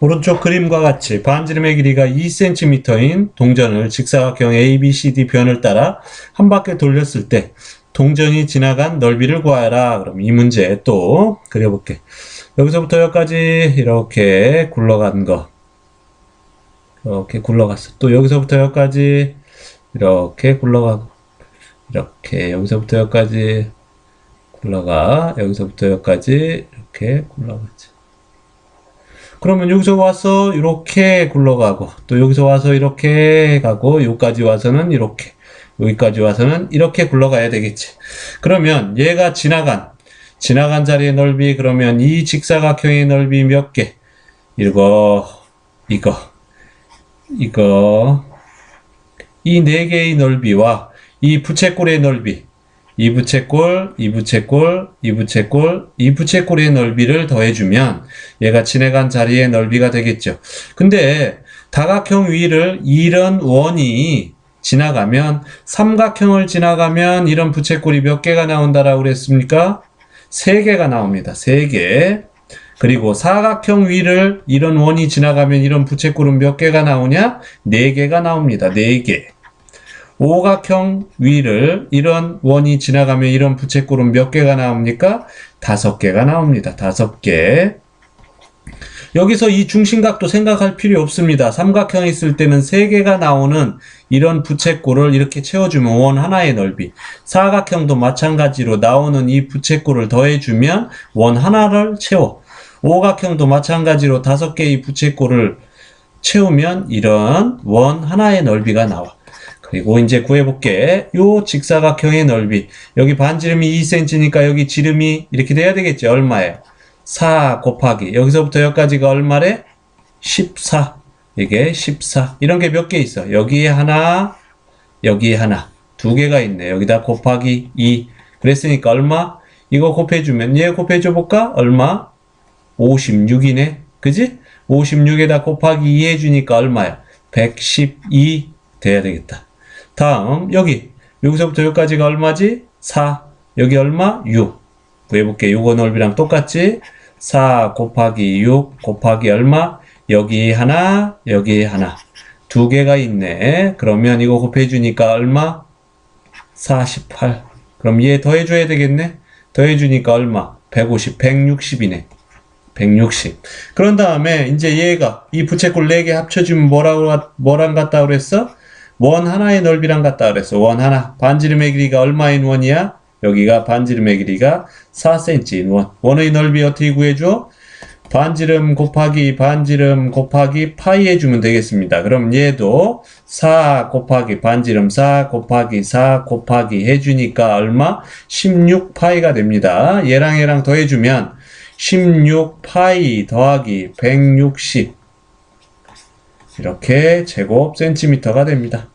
오른쪽 그림과 같이 반지름의 길이가 2cm인 동전을 직사각형 ABCD 변을 따라 한 바퀴 돌렸을 때 동전이 지나간 넓이를 구하라. 그럼 이 문제 또 그려볼게. 여기서부터 여기까지 이렇게 굴러간 거. 이렇게 굴러갔어. 또 여기서부터 여기까지 이렇게 굴러가고 이렇게 여기서부터 여기까지 굴러가 여기서부터 여기까지 이렇게 굴러가지. 그러면 여기서 와서 이렇게 굴러가고 또 여기서 와서 이렇게 가고 여기까지 와서는 이렇게 여기까지 와서는 이렇게 굴러가야 되겠지. 그러면 얘가 지나간 지나간 자리의 넓이 그러면 이 직사각형의 넓이 몇 개? 이거 이거 이거 이 네 개의 넓이와 이 부채꼴의 넓이 이 부채꼴, 이 부채꼴, 이 부채꼴, 이 부채꼴의 넓이를 더해주면 얘가 지나간 자리의 넓이가 되겠죠. 근데 다각형 위를 이런 원이 지나가면 삼각형을 지나가면 이런 부채꼴이 몇 개가 나온다라고 그랬습니까? 세 개가 나옵니다. 세 개. 그리고 사각형 위를 이런 원이 지나가면 이런 부채꼴은 몇 개가 나오냐? 네 개가 나옵니다. 네 개. 오각형 위를 이런 원이 지나가면 이런 부채꼴은 몇 개가 나옵니까? 다섯 개가 나옵니다. 다섯 개. 여기서 이 중심각도 생각할 필요 없습니다. 삼각형이 있을 때는 세 개가 나오는 이런 부채꼴을 이렇게 채워주면 원 하나의 넓이. 사각형도 마찬가지로 나오는 이 부채꼴을 더해주면 원 하나를 채워. 오각형도 마찬가지로 다섯 개의 부채꼴을 채우면 이런 원 하나의 넓이가 나와. 그리고 이제 구해볼게. 요 직사각형의 넓이. 여기 반지름이 2cm니까 여기 지름이 이렇게 돼야 되겠지. 얼마예요? 4 곱하기. 여기서부터 여기까지가 얼마래? 14. 이게 14. 이런 게 몇 개 있어? 여기에 하나, 여기에 하나. 두 개가 있네. 여기다 곱하기 2. 그랬으니까 얼마? 이거 곱해주면 얘 곱해줘 볼까? 얼마? 56이네. 그지? 56에다 곱하기 2 해주니까 얼마야? 112 돼야 되겠다. 다음 여기 여기서부터 여기까지가 얼마지? 4 여기 얼마? 6 구해볼게 요거 넓이랑 똑같지? 4 곱하기 6 곱하기 얼마? 여기 하나 여기 하나 두 개가 있네 그러면 이거 곱해주니까 얼마? 48 그럼 얘 더해줘야 되겠네 더해주니까 얼마? 150 160이네 160 그런 다음에 이제 얘가 이 부채꼴 4개 합쳐주면 뭐라고 뭐랑 같다 그랬어? 원 하나의 넓이랑 같다 그랬어. 원 하나. 반지름의 길이가 얼마인 원이야? 여기가 반지름의 길이가 4cm인 원. 원의 넓이 어떻게 구해줘? 반지름 곱하기 반지름 곱하기 파이 해주면 되겠습니다. 그럼 얘도 4 곱하기 반지름 4 곱하기 4 곱하기 해주니까 얼마? 16 파이가 됩니다. 얘랑 얘랑 더해주면 16 파이 더하기 160 이렇게 제곱 센티미터가 됩니다.